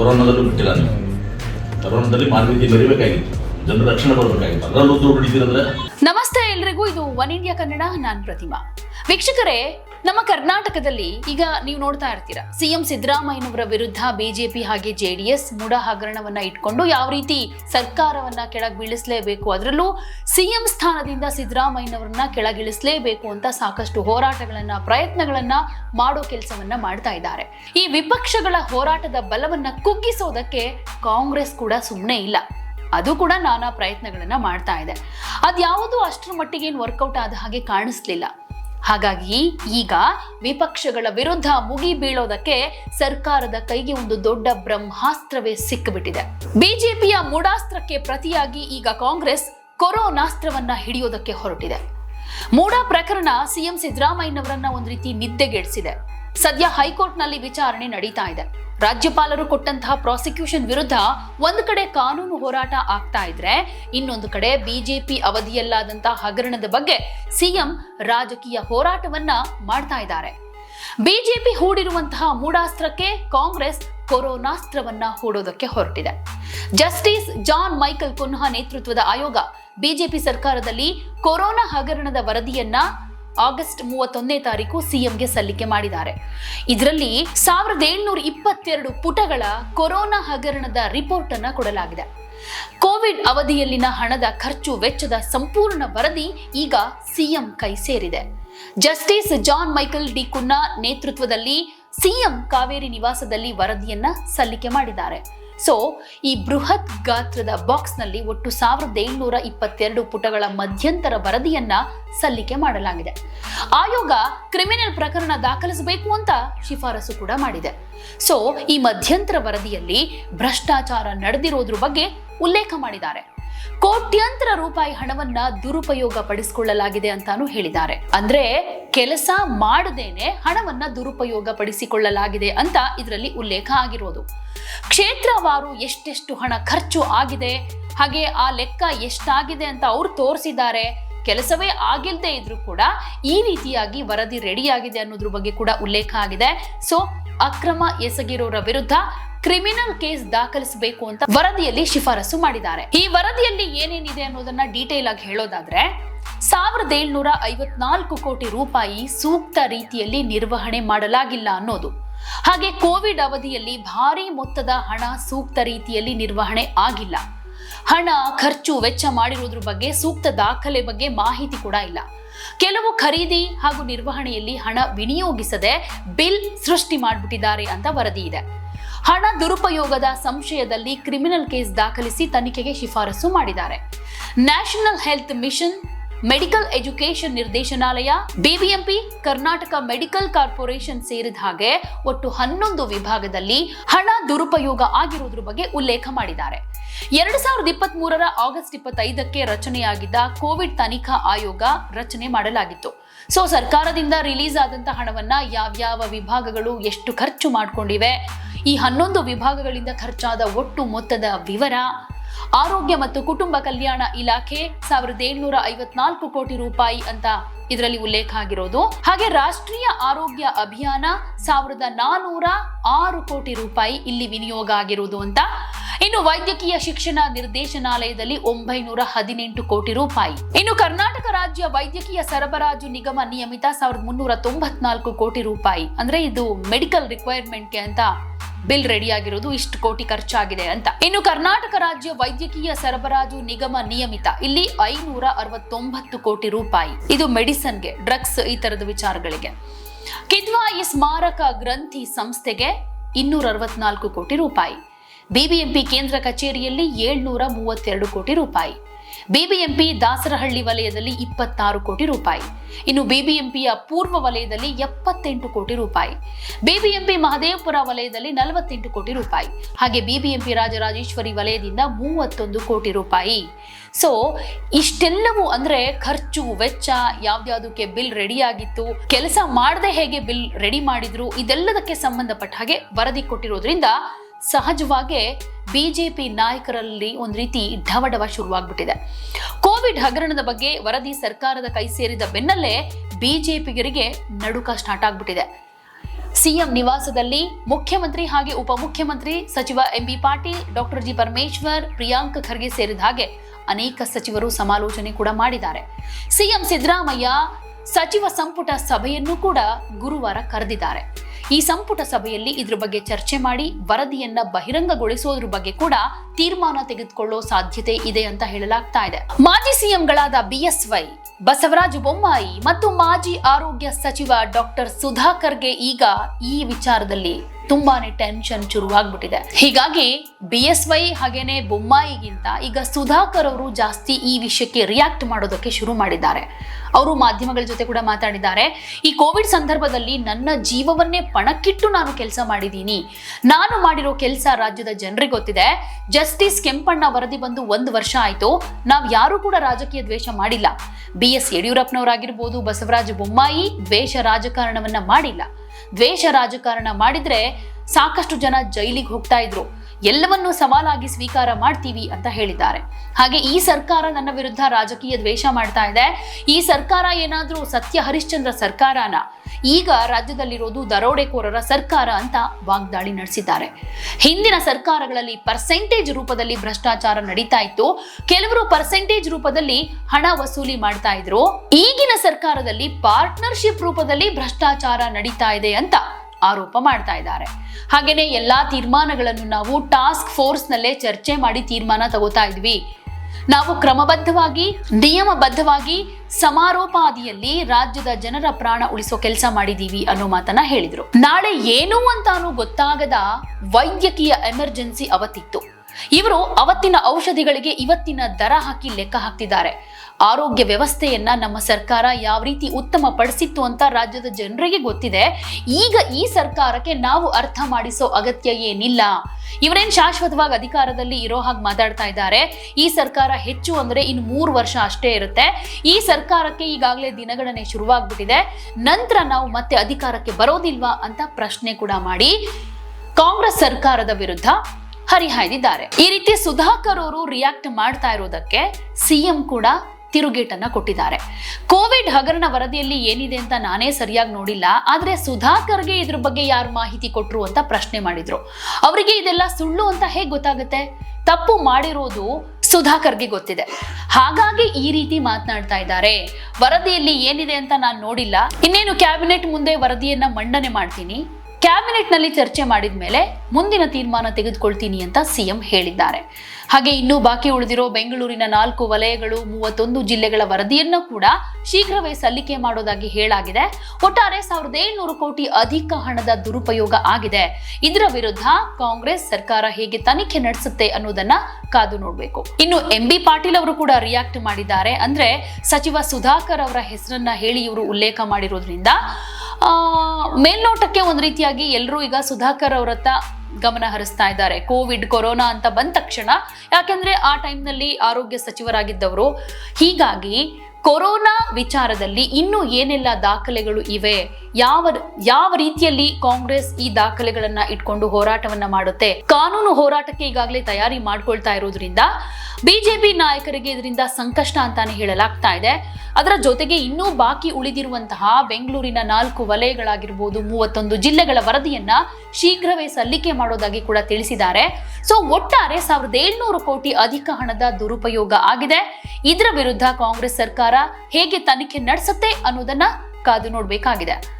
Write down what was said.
ಕೊರೋನಾದಲ್ಲೂ ಬಿಟ್ಟಿಲ್ಲ ನೀವು. ಕೊರೋನಾದಲ್ಲಿ ಮಾನವೀಯತೆ ಬೆರಿಬೇಕಾಗಿತ್ತು ಜನರ ರಕ್ಷಣೆ ಬರಬೇಕಾಗಿತ್ತು ಅದರಲ್ಲೂ ದುಡ್ಡು ಹಿಡಿದಿರಂದ್ರೆ ನಮಸ್ತೆ ಎಲ್ರಿಗೂ. ಇದು ಒನ್ ಇಂಡಿಯಾ ಕನ್ನಡ. ನಾನ್ ಪ್ರತಿಮಾ. ವೀಕ್ಷಕರೇ ನಮ್ಮ ಕರ್ನಾಟಕದಲ್ಲಿ ಈಗ ನೀವು ನೋಡ್ತಾ ಇರ್ತೀರಾ, ಸಿಎಂ ಸಿದ್ದರಾಮಯ್ಯನವರ ವಿರುದ್ಧ ಬಿಜೆಪಿ ಹಾಗೆ ಜೆಡಿಎಸ್ ಮೂಢ ಹಗರಣವನ್ನ ಇಟ್ಕೊಂಡು ಯಾವ ರೀತಿ ಸರ್ಕಾರವನ್ನ ಕೆಳಗೆ ಬೀಳಿಸಲೇಬೇಕು ಅದರಲ್ಲೂ ಸಿಎಂ ಸ್ಥಾನದಿಂದ ಸಿದ್ದರಾಮಯ್ಯನವರನ್ನ ಕೆಳಗಿಳಿಸಲೇಬೇಕು ಅಂತ ಸಾಕಷ್ಟು ಹೋರಾಟಗಳನ್ನ, ಪ್ರಯತ್ನಗಳನ್ನ ಮಾಡೋ ಕೆಲಸವನ್ನ ಮಾಡ್ತಾ ಇದ್ದಾರೆ. ಈ ವಿಪಕ್ಷಗಳ ಹೋರಾಟದ ಬಲವನ್ನ ಕುಗ್ಗಿಸೋದಕ್ಕೆ ಕಾಂಗ್ರೆಸ್ ಕೂಡ ಸುಮ್ಮನೆ ಇಲ್ಲ. ಅದು ಕೂಡ ನಾನಾ ಪ್ರಯತ್ನಗಳನ್ನ ಮಾಡ್ತಾ ಇದೆ. ಅದ್ಯಾವುದು ಅಷ್ಟರ ಮಟ್ಟಿಗೆ ಏನು ವರ್ಕೌಟ್ ಆದ ಹಾಗೆ ಕಾಣಿಸ್ಲಿಲ್ಲ. ಹಾಗಾಗಿ ಈಗ ವಿಪಕ್ಷಗಳ ವಿರುದ್ಧ ಮುಗಿ ಬೀಳೋದಕ್ಕೆ ಸರ್ಕಾರದ ಕೈಗೆ ಒಂದು ದೊಡ್ಡ ಬ್ರಹ್ಮಾಸ್ತ್ರವೇ ಸಿಕ್ಕಿಬಿಟ್ಟಿದೆ. ಬಿಜೆಪಿಯ ಮೂಢಾಸ್ತ್ರಕ್ಕೆ ಪ್ರತಿಯಾಗಿ ಈಗ ಕಾಂಗ್ರೆಸ್ ಕೊರೋನಾಸ್ತ್ರವನ್ನ ಹಿಡಿಯೋದಕ್ಕೆ ಹೊರಟಿದೆ. ಮೂಡ ಪ್ರಕರಣ ಸಿಎಂ ಸಿದ್ದರಾಮಯ್ಯನವರನ್ನ ಒಂದು ರೀತಿ ನಿದ್ದೆಗೆಡಿಸಿದೆ. ಸದ್ಯ ಹೈಕೋರ್ಟ್ನಲ್ಲಿ ವಿಚಾರಣೆ ನಡೀತಾ ಇದೆ. ರಾಜ್ಯಪಾಲರು ಕೊಟ್ಟಂತಹ ಪ್ರಾಸಿಕ್ಯೂಷನ್ ವಿರುದ್ಧ ಒಂದು ಕಡೆ ಕಾನೂನು ಹೋರಾಟ ಆಗ್ತಾ ಇದ್ರೆ ಇನ್ನೊಂದು ಕಡೆ ಬಿಜೆಪಿ ಅವಧಿಯಲ್ಲಾದಂತಹ ಹಗರಣದ ಬಗ್ಗೆ ಸಿಎಂ ರಾಜಕೀಯ ಹೋರಾಟವನ್ನ ಮಾಡ್ತಾ ಇದ್ದಾರೆ. ಬಿಜೆಪಿ ಹೂಡಿರುವಂತಹ ಮೂಡಾಸ್ತ್ರಕ್ಕೆ ಕಾಂಗ್ರೆಸ್ ಕೊರೋನಾಸ್ತ್ರವನ್ನ ಹೂಡೋದಕ್ಕೆ ಹೊರಟಿದೆ. ಜಸ್ಟಿಸ್ ಜಾನ್ ಮೈಕಲ್ ಕುನ್ಹಾ ನೇತೃತ್ವದ ಆಯೋಗ ಬಿಜೆಪಿ ಸರ್ಕಾರದಲ್ಲಿ ಕೊರೋನಾ ಹಗರಣದ ವರದಿಯನ್ನ ಆಗಸ್ಟ್ ಮೂವತ್ತೊಂದನೇ ತಾರೀಕು ಸಿಎಂಗೆ ಸಲ್ಲಿಕೆ ಮಾಡಿದ್ದಾರೆ. ಇದರಲ್ಲಿ ಸಾವಿರದ ಏಳ್ನೂರ ಇಪ್ಪತ್ತೆರಡು ಪುಟಗಳ ಕೊರೋನಾ ಹಗರಣದ ರಿಪೋರ್ಟ್ ಅನ್ನ ಕೊಡಲಾಗಿದೆ. ಕೋವಿಡ್ ಅವಧಿಯಲ್ಲಿನ ಹಣದ ಖರ್ಚು ವೆಚ್ಚದ ಸಂಪೂರ್ಣ ವರದಿ ಈಗ ಸಿಎಂ ಕೈ ಸೇರಿದೆ. Justice John Michael D Cunha ನೇತೃತ್ವದಲ್ಲಿ ಸಿಎಂ ಕಾವೇರಿ ನಿವಾಸದಲ್ಲಿ ವರದಿಯನ್ನ ಸಲ್ಲಿಕೆ ಮಾಡಿದ್ದಾರೆ. ಸೊ ಈ ಬೃಹತ್ ಗಾತ್ರದ ಬಾಕ್ಸ್ನಲ್ಲಿ ಒಟ್ಟು ಸಾವಿರದ ಏಳ್ನೂರ ಇಪ್ಪತ್ತೆರಡು ಪುಟಗಳ ಮಧ್ಯಂತರ ವರದಿಯನ್ನ ಸಲ್ಲಿಕೆ ಮಾಡಲಾಗಿದೆ. ಆಯೋಗ ಕ್ರಿಮಿನಲ್ ಪ್ರಕರಣ ದಾಖಲಿಸಬೇಕು ಅಂತ ಶಿಫಾರಸು ಕೂಡ ಮಾಡಿದೆ. ಸೊ ಈ ಮಧ್ಯಂತರ ವರದಿಯಲ್ಲಿ ಭ್ರಷ್ಟಾಚಾರ ನಡೆದಿರೋದ್ರ ಬಗ್ಗೆ ಉಲ್ಲೇಖ ಮಾಡಿದ್ದಾರೆ. ಕೋಟ್ಯಾಂತರ ರೂಪಾಯಿ ಹಣವನ್ನ ದುರುಪಯೋಗ ಪಡಿಸಿಕೊಳ್ಳಲಾಗಿದೆ ಅಂತಾನು ಹೇಳಿದ್ದಾರೆ. ಅಂದ್ರೆ ಕೆಲಸ ಮಾಡದೇನೆ ಹಣವನ್ನ ದುರುಪಯೋಗ ಪಡಿಸಿಕೊಳ್ಳಲಾಗಿದೆ ಅಂತ ಇದರಲ್ಲಿ ಉಲ್ಲೇಖ ಆಗಿರೋದು. ಕ್ಷೇತ್ರವಾರು ಎಷ್ಟೆಷ್ಟು ಹಣ ಖರ್ಚು ಆಗಿದೆ, ಹಾಗೆ ಆ ಲೆಕ್ಕ ಎಷ್ಟಾಗಿದೆ ಅಂತ ಅವ್ರು ತೋರಿಸಿದ್ದಾರೆ. ಕೆಲಸವೇ ಆಗಿಲ್ಲದೆ ಇದ್ರೂ ಕೂಡ ಈ ರೀತಿಯಾಗಿ ವರದಿ ರೆಡಿಯಾಗಿದೆ ಅನ್ನೋದ್ರ ಬಗ್ಗೆ ಕೂಡ ಉಲ್ಲೇಖ ಆಗಿದೆ. ಸೊ ಅಕ್ರಮ ಎಸಗಿರೋರ ವಿರುದ್ಧ ಕ್ರಿಮಿನಲ್ ಕೇಸ್ ದಾಖಲಿಸಬೇಕು ಅಂತ ವರದಿಯಲ್ಲಿ ಶಿಫಾರಸು ಮಾಡಿದ್ದಾರೆ. ಈ ವರದಿಯಲ್ಲಿ ಏನೇನಿದೆ ಅನ್ನೋದನ್ನ ಡೀಟೇಲ್ ಆಗಿ ಹೇಳೋದಾದ್ರೆ, ಸಾವಿರದ ಏಳ್ನೂರ ಐವತ್ನಾಲ್ಕು ಕೋಟಿ ರೂಪಾಯಿ ಸೂಕ್ತ ರೀತಿಯಲ್ಲಿ ನಿರ್ವಹಣೆ ಮಾಡಲಾಗಿಲ್ಲ ಅನ್ನೋದು. ಹಾಗೆ ಕೋವಿಡ್ ಅವಧಿಯಲ್ಲಿ ಭಾರಿ ಮೊತ್ತದ ಹಣ ಸೂಕ್ತ ರೀತಿಯಲ್ಲಿ ನಿರ್ವಹಣೆ ಆಗಿಲ್ಲ. ಹಣ, ಖರ್ಚು, ವೆಚ್ಚ ಮಾಡಿರೋದ್ರ ಬಗ್ಗೆ ಸೂಕ್ತ ದಾಖಲೆ ಬಗ್ಗೆ ಮಾಹಿತಿ ಕೂಡ ಇಲ್ಲ. ಕೆಲವು ಖರೀದಿ ಹಾಗೂ ನಿರ್ವಹಣೆಯಲ್ಲಿ ಹಣ ವಿನಿಯೋಗಿಸದೆ ಬಿಲ್ ಸೃಷ್ಟಿ ಮಾಡಿಬಿಟ್ಟಿದ್ದಾರೆ ಅಂತ ವರದಿ ಇದೆ. ಹಣ ದುರುಪಯೋಗದ ಸಂಶಯದಲ್ಲಿ ಕ್ರಿಮಿನಲ್ ಕೇಸ್ ದಾಖಲಿಸಿ ತನಿಖೆಗೆ ಶಿಫಾರಸು ಮಾಡಿದ್ದಾರೆ. National health mission medical education ನಿರ್ದೇಶನಾಲಯ, ಬಿಬಿಎಂಪಿ, ಕರ್ನಾಟಕ ಮೆಡಿಕಲ್ ಕಾರ್ಪೊರೇಷನ್ ಸೇರಿದ ಹಾಗೆ ಒಟ್ಟು ಹನ್ನೊಂದು ವಿಭಾಗದಲ್ಲಿ ಹಣ ದುರುಪಯೋಗ ಆಗಿರುವುದರ ಬಗ್ಗೆ ಉಲ್ಲೇಖ ಮಾಡಿದ್ದಾರೆ. ಎರಡ್ ಸಾವಿರದ ಇಪ್ಪತ್ತ್ ಮೂರರ ಆಗಸ್ಟ್ ಇಪ್ಪತ್ತೈದಕ್ಕೆ ರಚನೆಯಾಗಿದ್ದ ಕೋವಿಡ್ ತನಿಖಾ ಆಯೋಗ ರಚನೆ ಮಾಡಲಾಗಿತ್ತು. ಸೊ, ಸರ್ಕಾರದಿಂದ ರಿಲೀಸ್ ಆದಂತ ಹಣವನ್ನ ಯಾವ್ಯಾವ ವಿಭಾಗಗಳು ಎಷ್ಟು ಖರ್ಚು ಮಾಡಿಕೊಂಡಿವೆ, ಈ ಹನ್ನೊಂದು ವಿಭಾಗಗಳಿಂದ ಖರ್ಚಾದ ಒಟ್ಟು ಮೊತ್ತದ ವಿವರ ಆರೋಗ್ಯ ಮತ್ತು ಕುಟುಂಬ ಕಲ್ಯಾಣ ಇಲಾಖೆ ಸಾವಿರದ ಏಳ್ನೂರ ಐವತ್ನಾಲ್ಕು ಕೋಟಿ ರೂಪಾಯಿ ಅಂತ ಇದರಲ್ಲಿ ಉಲ್ಲೇಖ ಆಗಿರೋದು. ಹಾಗೆ ರಾಷ್ಟ್ರೀಯ ಆರೋಗ್ಯ ಅಭಿಯಾನ ಸಾವಿರದ ನಾನೂರ ಆರು ಕೋಟಿ ರೂಪಾಯಿ ಇಲ್ಲಿ ವಿನಿಯೋಗ ಆಗಿರುವುದು ಅಂತ. ಇನ್ನು ವೈದ್ಯಕೀಯ ಶಿಕ್ಷಣ ನಿರ್ದೇಶನಾಲಯದಲ್ಲಿ ಒಂಬೈನೂರ ಹದಿನೆಂಟು ಕೋಟಿ ರೂಪಾಯಿ. ಇನ್ನು ಕರ್ನಾಟಕ ರಾಜ್ಯ ವೈದ್ಯಕೀಯ ಸರಬರಾಜು ನಿಗಮ ನಿಯಮಿತ ಸಾವಿರದ ಮುನ್ನೂರ ತೊಂಬತ್ನಾಲ್ಕು ಕೋಟಿ ರೂಪಾಯಿ. ಅಂದ್ರೆ ಇದು ಮೆಡಿಕಲ್ ರಿಕ್ವೈರ್ಮೆಂಟ್ಗೆ ಅಂತ ಬಿಲ್ ರೆಡಿ ಆಗಿರೋದು ಇಷ್ಟು ಕೋಟಿ ಖರ್ಚಾಗಿದೆ ಅಂತ. ಇನ್ನು ಕರ್ನಾಟಕ ರಾಜ್ಯ ವೈದ್ಯಕೀಯ ಸರಬರಾಜು ನಿಗಮ ನಿಯಮಿತ ಇಲ್ಲಿ ಐನೂರ ಅರವತ್ತೊಂಬತ್ತು ಕೋಟಿ ರೂಪಾಯಿ. ಇದು ಮೆಡಿಸನ್ಗೆ, ಡ್ರಗ್ಸ್ ಈ ತರದ ವಿಚಾರಗಳಿಗೆ. ಕಿದ್ವಾಯಿ ಸ್ಮಾರಕ ಗ್ರಂಥಿ ಸಂಸ್ಥೆಗೆ ಇನ್ನೂರ ಅರವತ್ನಾಲ್ಕು ಕೋಟಿ ರೂಪಾಯಿ. ಬಿಬಿಎಂಪಿ ಕೇಂದ್ರ ಕಚೇರಿಯಲ್ಲಿ ಏಳ್ನೂರ ಮೂವತ್ತೆರಡು ಕೋಟಿ ರೂಪಾಯಿ. ಬಿಬಿಎಂಪಿ ದಾಸರಹಳ್ಳಿ ವಲಯದಲ್ಲಿ ಇಪ್ಪತ್ತಾರು ಕೋಟಿ ರೂಪಾಯಿ. ಇನ್ನು ಬಿಬಿಎಂಪಿಯ ಪೂರ್ವ ವಲಯದಲ್ಲಿ ಎಪ್ಪತ್ತೆಂಟು ಕೋಟಿ ರೂಪಾಯಿ. ಬಿಬಿಎಂಪಿ ಮಹದೇವಪುರ ವಲಯದಲ್ಲಿ ನಲವತ್ತೆಂಟು ಕೋಟಿ ರೂಪಾಯಿ. ಹಾಗೆ ಬಿಬಿಎಂಪಿ ರಾಜರಾಜೇಶ್ವರಿ ವಲಯದಿಂದ ಮೂವತ್ತೊಂದು ಕೋಟಿ ರೂಪಾಯಿ. ಸೊ ಇಷ್ಟೆಲ್ಲವೂ ಅಂದ್ರೆ ಖರ್ಚು, ವೆಚ್ಚ, ಯಾವ್ದ್ಯಾವ್ದಕ್ಕೆ ಬಿಲ್ ರೆಡಿ ಆಗಿತ್ತು ಕೆಲಸ ಮಾಡದೆ ಹೇಗೆ ಬಿಲ್ ರೆಡಿ ಮಾಡಿದ್ರು, ಇದೆಲ್ಲದಕ್ಕೆ ಸಂಬಂಧಪಟ್ಟ ಹಾಗೆ ವರದಿ ಕೊಟ್ಟಿರೋದ್ರಿಂದ ಸಹಜವಾಗೇ ಬಿಜೆಪಿ ನಾಯಕರಲ್ಲಿ ಒಂದು ರೀತಿ ಢವಢವ ಶುರುವಾಗ್ಬಿಟ್ಟಿದೆ. ಕೋವಿಡ್ ಹಗರಣದ ಬಗ್ಗೆ ವರದಿ ಸರ್ಕಾರದ ಕೈ ಸೇರಿದ ಬೆನ್ನಲ್ಲೇ ಬಿಜೆಪಿಗರಿಗೆ ನಡುಕ ಸ್ಟಾರ್ಟ್ ಆಗ್ಬಿಟ್ಟಿದೆ. ಸಿಎಂ ನಿವಾಸದಲ್ಲಿ ಮುಖ್ಯಮಂತ್ರಿ ಹಾಗೆ ಉಪಮುಖ್ಯಮಂತ್ರಿ ಸಚಿವ M B Patil, doctor G Parameshwar, Priyank Kharge ಸೇರಿದ ಹಾಗೆ ಅನೇಕ ಸಚಿವರು ಸಮಾಲೋಚನೆ ಕೂಡ ಮಾಡಿದ್ದಾರೆ. ಸಿಎಂ ಸಿದ್ದರಾಮಯ್ಯ ಸಚಿವ ಸಂಪುಟ ಸಭೆಯನ್ನು ಕೂಡ ಗುರುವಾರ ಕರೆದಿದ್ದಾರೆ. ಈ ಸಂಪುಟ ಸಭೆಯಲ್ಲಿ ಇದ್ರ ಬಗ್ಗೆ ಚರ್ಚೆ ಮಾಡಿ ವರದಿಯನ್ನ ಬಹಿರಂಗಗೊಳಿಸೋದ್ರ ಬಗ್ಗೆ ಕೂಡ ತೀರ್ಮಾನ ತೆಗೆದುಕೊಳ್ಳೋ ಸಾಧ್ಯತೆ ಇದೆ ಅಂತ ಹೇಳಲಾಗ್ತಾ ಇದೆ. ಮಾಜಿ ಸಿಎಂಗಳಾದ ಬಿಎಸ್ವೈ, ಬಸವರಾಜ ಬೊಮ್ಮಾಯಿ ಮತ್ತು ಮಾಜಿ ಆರೋಗ್ಯ ಸಚಿವ ಡಾಕ್ಟರ್ ಸುಧಾಕರ್ಗೆ ಈಗ ಈ ವಿಚಾರದಲ್ಲಿ ತುಂಬಾನೇ ಟೆನ್ಷನ್ ಶುರುವಾಗ್ಬಿಟ್ಟಿದೆ. ಹೀಗಾಗಿ ಬಿ ಎಸ್ ವೈ ಹಾಗೇನೆ ಬೊಮ್ಮಾಯಿಗಿಂತ ಈಗ ಸುಧಾಕರ್ ಅವರು ಜಾಸ್ತಿ ಈ ವಿಷಯಕ್ಕೆ ರಿಯಾಕ್ಟ್ ಮಾಡೋದಕ್ಕೆ ಶುರು ಮಾಡಿದ್ದಾರೆ. ಅವರು ಮಾಧ್ಯಮಗಳ ಜೊತೆ ಕೂಡ ಮಾತಾಡಿದ್ದಾರೆ. ಈ ಕೋವಿಡ್ ಸಂದರ್ಭದಲ್ಲಿ ನನ್ನ ಜೀವವನ್ನೇ ಪಣಕ್ಕಿಟ್ಟು ನಾನು ಕೆಲಸ ಮಾಡಿದ್ದೀನಿ. ನಾನು ಮಾಡಿರೋ ಕೆಲಸ ರಾಜ್ಯದ ಜನರಿಗೆ ಗೊತ್ತಿದೆ. ಜಸ್ಟಿಸ್ ಕೆಂಪಣ್ಣ ವರದಿ ಬಂದು ಒಂದು ವರ್ಷ ಆಯಿತು. ನಾವು ಯಾರು ಕೂಡ ರಾಜಕೀಯ ದ್ವೇಷ ಮಾಡಿಲ್ಲ. ಬಿ ಎಸ್ ಯಡಿಯೂರಪ್ಪನವರಾಗಿರ್ಬೋದು, ಬಸವರಾಜ ಬೊಮ್ಮಾಯಿ ದ್ವೇಷ ರಾಜಕಾರಣವನ್ನ ಮಾಡಿಲ್ಲ. ದ್ವೇಷ ರಾಜಕಾರಣ ಮಾಡಿದ್ರೆ ಸಾಕಷ್ಟು ಜನ ಜೈಲಿಗೆ ಹೋಗ್ತಾ ಇದ್ರು. ಎಲ್ಲವನ್ನೂ ಸವಾಲಾಗಿ ಸ್ವೀಕಾರ ಮಾಡ್ತೀವಿ ಅಂತ ಹೇಳಿದ್ದಾರೆ. ಹಾಗೆ ಈ ಸರ್ಕಾರ ನನ್ನ ವಿರುದ್ಧ ರಾಜಕೀಯ ದ್ವೇಷ ಮಾಡ್ತಾ ಇದೆ. ಈ ಸರ್ಕಾರ ಏನಾದರೂ ಸತ್ಯ ಹರಿಶ್ಚಂದ್ರ ಸರ್ಕಾರನ ಈಗ ರಾಜ್ಯದಲ್ಲಿರೋದು ದರೋಡೆಕೋರರ ಸರ್ಕಾರ ಅಂತ ವಾಗ್ದಾಳಿ ನಡೆಸಿದ್ದಾರೆ. ಹಿಂದಿನ ಸರ್ಕಾರಗಳಲ್ಲಿ ಪರ್ಸೆಂಟೇಜ್ ರೂಪದಲ್ಲಿ ಭ್ರಷ್ಟಾಚಾರ ನಡೀತಾ ಇತ್ತು. ಕೆಲವರು ಪರ್ಸೆಂಟೇಜ್ ರೂಪದಲ್ಲಿ ಹಣ ವಸೂಲಿ ಮಾಡ್ತಾ ಇದ್ರು. ಈಗಿನ ಸರ್ಕಾರದಲ್ಲಿ ಪಾರ್ಟ್ನರ್ಶಿಪ್ ರೂಪದಲ್ಲಿ ಭ್ರಷ್ಟಾಚಾರ ನಡೀತಾ ಇದೆ ಅಂತ ಆರೋಪ ಮಾಡ್ತಾ ಇದ್ದಾರೆ. ಹಾಗೇನೆ ಎಲ್ಲಾ ತೀರ್ಮಾನಗಳನ್ನು ನಾವು ಟಾಸ್ಕ್ ಫೋರ್ಸ್ ನಲ್ಲೇ ಚರ್ಚೆ ಮಾಡಿ ತೀರ್ಮಾನ ತಗೋತಾ ಇದ್ವಿ. ನಾವು ಕ್ರಮಬದ್ಧವಾಗಿ, ನಿಯಮಬದ್ಧವಾಗಿ ಸಮಾರೋಪಾದಿಯಲ್ಲಿ ರಾಜ್ಯದ ಜನರ ಪ್ರಾಣ ಉಳಿಸೋ ಕೆಲಸ ಮಾಡಿದೀವಿ ಅನ್ನೋ ಮಾತನ್ನ ಹೇಳಿದ್ರು. ನಾಳೆ ಏನು ಅಂತಾನು ಗೊತ್ತಾಗದ ವೈದ್ಯಕೀಯ ಎಮರ್ಜೆನ್ಸಿ ಅವತ್ತಿತ್ತು. ಇವರು ಅವತ್ತಿನ ಔಷಧಿಗಳಿಗೆ ಇವತ್ತಿನ ದರ ಹಾಕಿ ಲೆಕ್ಕ ಹಾಕ್ತಿದ್ದಾರೆ. ಆರೋಗ್ಯ ವ್ಯವಸ್ಥೆಯನ್ನ ನಮ್ಮ ಸರ್ಕಾರ ಯಾವ ರೀತಿ ಉತ್ತಮ ಪಡಿಸಿತ್ತು ಅಂತ ರಾಜ್ಯದ ಜನರಿಗೆ ಗೊತ್ತಿದೆ. ಈಗ ಈ ಸರ್ಕಾರಕ್ಕೆ ನಾವು ಅರ್ಥ ಮಾಡಿಸೋ ಅಗತ್ಯ ಏನಿಲ್ಲ. ಇವರೇನ್ ಶಾಶ್ವತವಾಗಿ ಅಧಿಕಾರದಲ್ಲಿ ಇರೋ ಹಾಗೆ ಮಾತಾಡ್ತಾ ಇದ್ದಾರೆ. ಈ ಸರ್ಕಾರ ಹೆಚ್ಚು ಅಂದ್ರೆ ಇನ್ನು ಮೂರು ವರ್ಷ ಅಷ್ಟೇ ಇರುತ್ತೆ. ಈ ಸರ್ಕಾರಕ್ಕೆ ಈಗಾಗಲೇ ದಿನಗಣನೆ ಶುರುವಾಗ್ಬಿಟ್ಟಿದೆ. ನಂತರ ನಾವು ಮತ್ತೆ ಅಧಿಕಾರಕ್ಕೆ ಬರೋದಿಲ್ವಾ ಅಂತ ಪ್ರಶ್ನೆ ಕೂಡ ಮಾಡಿ. ಕಾಂಗ್ರೆಸ್ ಸರ್ಕಾರದ ವಿರುದ್ಧ ಹರಿಹಾಯ್ದಿದ್ದಾರೆ. ಈ ರೀತಿ ಸುಧಾಕರ್ ಅವರು ರಿಯಾಕ್ಟ್ ಮಾಡ್ತಾ ಇರೋದಕ್ಕೆ ಸಿಎಂ ಕೂಡ ತಿರುಗೇಟನ್ನ ಕೊಟ್ಟಿದ್ದಾರೆ. ಕೋವಿಡ್ ಹಗರಣ ವರದಿಯಲ್ಲಿ ಏನಿದೆ ಅಂತ ನಾನೇ ಸರಿಯಾಗಿ ನೋಡಿಲ್ಲ, ಆದ್ರೆ ಸುಧಾಕರ್ಗೆ ಇದ್ರ ಬಗ್ಗೆ ಯಾರು ಮಾಹಿತಿ ಕೊಟ್ರು ಅಂತ ಪ್ರಶ್ನೆ ಮಾಡಿದ್ರು. ಅವರಿಗೆ ಇದೆಲ್ಲ ಸುಳ್ಳು ಅಂತ ಹೇಗೆ ಗೊತ್ತಾಗುತ್ತೆ? ತಪ್ಪು ಮಾಡಿರೋದು ಸುಧಾಕರ್ಗೆ ಗೊತ್ತಿದೆ. ಹಾಗಾಗಿ ಈ ರೀತಿ ಮಾತನಾಡ್ತಾ ಇದ್ದಾರೆ. ವರದಿಯಲ್ಲಿ ಏನಿದೆ ಅಂತ ನಾನು ನೋಡಿಲ್ಲ. ಇನ್ನೇನು ಕ್ಯಾಬಿನೆಟ್ ಮುಂದೆ ವರದಿಯನ್ನ ಮಂಡನೆ ಮಾಡ್ತೀನಿ? ಕ್ಯಾಬಿನೆಟ್ನಲ್ಲಿ ಚರ್ಚೆ ಮಾಡಿದ ಮೇಲೆ ಮುಂದಿನ ತೀರ್ಮಾನ ತೆಗೆದುಕೊಳ್ತೀನಿ ಅಂತ ಸಿಎಂ ಹೇಳಿದ್ದಾರೆ. ಹಾಗೆ ಇನ್ನೂ ಬಾಕಿ ಉಳಿದಿರೋ ಬೆಂಗಳೂರಿನ ನಾಲ್ಕು ವಲಯಗಳು, ಮೂವತ್ತೊಂದು ಜಿಲ್ಲೆಗಳ ವರದಿಯನ್ನು ಕೂಡ ಶೀಘ್ರವೇ ಸಲ್ಲಿಕೆ ಮಾಡೋದಾಗಿ ಹೇಳಾಗಿದೆ. ಒಟ್ಟಾರೆ ಸಾವಿರದ ಏಳ್ನೂರು ಕೋಟಿ ಅಧಿಕ ಹಣದ ದುರುಪಯೋಗ ಆಗಿದೆ. ಇದರ ವಿರುದ್ಧ ಕಾಂಗ್ರೆಸ್ ಸರ್ಕಾರ ಹೇಗೆ ತನಿಖೆ ನಡೆಸುತ್ತೆ ಅನ್ನೋದನ್ನ ಕಾದು ನೋಡಬೇಕು. ಇನ್ನು ಎಂ ಬಿ ಪಾಟೀಲ್ ಅವರು ಕೂಡ ರಿಯಾಕ್ಟ್ ಮಾಡಿದ್ದಾರೆ. ಅಂದ್ರೆ ಸಚಿವ ಸುಧಾಕರ್ ಅವರ ಹೆಸರನ್ನ ಹೇಳಿ ಇವರು ಉಲ್ಲೇಖ ಮಾಡಿರೋದ್ರಿಂದ ಮೇಲ್ನೋಟಕ್ಕೆ ಒಂದು ರೀತಿಯಾಗಿ ಎಲ್ಲರೂ ಈಗ ಸುಧಾಕರ್ ಅವರತ್ತ ಗಮನ ಹರಿಸ್ತಾ ಇದ್ದಾರೆ. ಕೋವಿಡ್, ಕೊರೋನಾ ಅಂತ ಬಂದ ತಕ್ಷಣ, ಯಾಕೆಂದ್ರೆ ಆ ಟೈಮ್ನಲ್ಲಿ ಆರೋಗ್ಯ ಸಚಿವರಾಗಿದ್ದವರು. ಹೀಗಾಗಿ ಕೊರೋನಾ ವಿಚಾರದಲ್ಲಿ ಇನ್ನೂ ಏನೆಲ್ಲ ದಾಖಲೆಗಳು ಇವೆ? ಯಾವ ಯಾವ ರೀತಿಯಲ್ಲಿ ಕಾಂಗ್ರೆಸ್ ಈ ದಾಖಲೆಗಳನ್ನ ಇಟ್ಕೊಂಡು ಹೋರಾಟವನ್ನ ಮಾಡುತ್ತೆ? ಕಾನೂನು ಹೋರಾಟಕ್ಕೆ ಈಗಾಗಲೇ ತಯಾರಿ ಮಾಡ್ಕೊಳ್ತಾ ಇರೋದ್ರಿಂದ ಬಿಜೆಪಿ ನಾಯಕರಿಗೆ ಇದರಿಂದ ಸಂಕಷ್ಟ ಅಂತಾನೆ ಹೇಳಲಾಗ್ತಾ ಇದೆ. ಅದರ ಜೊತೆಗೆ ಇನ್ನೂ ಬಾಕಿ ಉಳಿದಿರುವಂತಹ ಬೆಂಗಳೂರಿನ ನಾಲ್ಕು ವಲಯಗಳಾಗಿರ್ಬೋದು, ಮೂವತ್ತೊಂದು ಜಿಲ್ಲೆಗಳ ವರದಿಯನ್ನ ಶೀಘ್ರವೇ ಸಲ್ಲಿಕೆ ಮಾಡೋದಾಗಿ ಕೂಡ ತಿಳಿಸಿದ್ದಾರೆ. ಸೊ, ಒಟ್ಟಾರೆ ಸಾವಿರದ ಏಳ್ನೂರು ಕೋಟಿ ಅಧಿಕ ಹಣದ ದುರುಪಯೋಗ ಆಗಿದೆ. ಇದರ ವಿರುದ್ಧ ಕಾಂಗ್ರೆಸ್ ಸರ್ಕಾರ ಹೇಗೆ ತನಿಖೆ ನಡೆಸುತ್ತೆ ಅನ್ನೋದನ್ನ ಕಾದು ನೋಡಬೇಕಾಗಿದೆ.